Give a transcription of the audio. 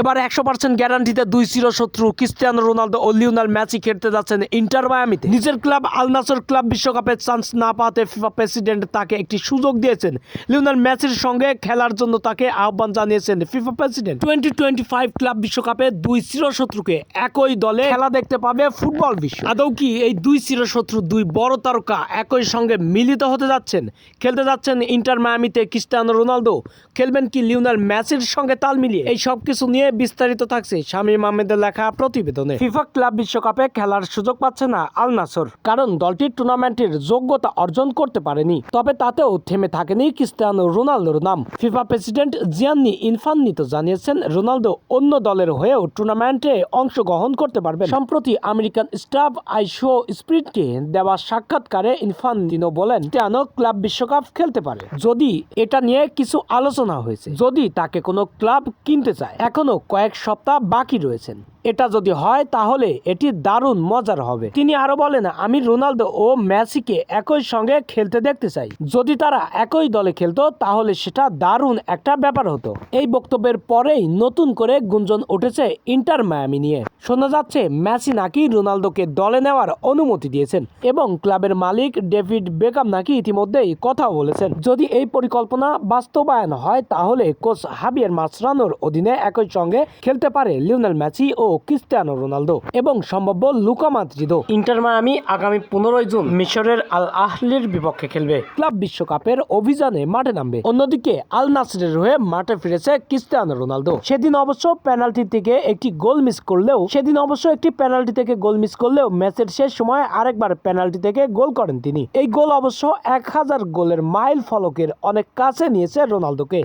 এবার একশো পার্সেন্ট গ্যারান্টিতে দুই চিরশত্রু ক্রিস্টিয়ানো রোনালদো ও লিওনাল ম্যাচই খেলতে যাচ্ছেন ইন্টার মায়ামিতে। নিজের ক্লাব আল নাসর ক্লাব বিশ্বকাপের চান্স না পাতে ফিফা প্রেসিডেন্ট তাকে একটি সুযোগ দিয়েছেন। লিওনাল ম্যাচের সঙ্গে খেলার জন্য তাকে আহ্বান জানিয়েছেন FIFA president. Twenty twenty five club বিশ্বকাপে দুই চিরশত্রুকে একই দলে খেলা দেখতে পাবে ফুটবল বিশ্ব। আদৌ কি এই দুই চিরশত্রু দুই বড় তারকা একই সঙ্গে মিলিত হতে যাচ্ছেন? খেলতে যাচ্ছেন ইন্টার মায়ামিতে ক্রিস্টিয়ানো রোনালদো। খেলবেন কি লিওনাল ম্যাচের সঙ্গে তাল মিলিয়ে? এই সব কিছু নিয়ে বিস্তারিত থাকছে শামীম আহমেদের লেখা প্রতিবেদনে। ফিফা ক্লাব বিশ্বকাপে খেলার সুযোগ পাচ্ছে না আল নাসর। কারণ দলটি টুর্নামেন্টের যোগ্যতা অর্জন করতে পারেনি, তবে তাতেও থেমে থাকেনি ক্রিস্টিয়ানো রোনালদোর নাম। ফিফা প্রেসিডেন্ট জিয়ান্নি ইনফান্নি তো জানিয়েছেন, রোনালদো অন্য দলের হয়েও টুর্নামেন্টে অংশগ্রহণ করতে পারবেন। সম্প্রতি আমেরিকান স্টাফ আইশো স্প্রিটকে দেওয়া সাক্ষাৎকারে ইনফান্তিনো বলেন, ক্রিস্টিয়ানো ক্লাব বিশ্বকাপ খেলতে পারে। যদি এটা নিয়ে কিছু আলোচনা হয়েছে, যদি তাকে কোনো ক্লাব কিনতে চায়। এখনও কয়েক সপ্তাহ বাকি রয়েছেন। এটা যদি হয়, তাহলে এটি দারুণ মজার হবে। তিনি আরও বলেন, আমি রোনালদো ও মেসিকে একই সঙ্গে খেলতে দেখতে চাই। যদি তারা একই দলে খেলতো, তাহলে সেটা দারুণ একটা ব্যাপার হতো। এই বক্তব্যের পরেই নতুন করে গুঞ্জন উঠেছে ইন্টার মায়ামি নিয়ে। শোনা যাচ্ছে, মেসি নাকি রোনালদোকে দলে নেওয়ার অনুমতি দিয়েছেন এবং ক্লাবের মালিক ডেভিড বেকাম নাকি ইতিমধ্যেই কথা বলেছেন। যদি এই পরিকল্পনা বাস্তবায়ন হয়, তাহলে কোচ হাবিয়ার মাসরানোর অধীনে একই সঙ্গে খেলতে পারে লিওনেল মেসি ও ক্রিস্টিয়ানো রোনালদো এবং সম্ভাব্য লুকা মাদ্রিদো ইন্টার মায়ামি আগামী পনেরোই জুন মিশরের আল আহলির বিপক্ষে খেলবে। ক্লাব বিশ্বকাপের অভিযানে মাঠে নামবে। অন্যদিকে আল নাসরের হয়ে মাঠে ফিরেছে ক্রিস্টিয়ানো রোনালদো। সেদিন অবশ্য পেনাল্টি থেকে একটি গোল মিস করলেও সেদিন অবশ্য একটি পেনাল্টি থেকে গোল মিস করলেও ম্যাচের শেষ সময় আরেকবার পেনাল্টি থেকে গোল করেন তিনি। এই গোল অবশ্য এক হাজার গোলের মাইল ফলকের অনেক কাছে নিয়েছে রোনালদোকে।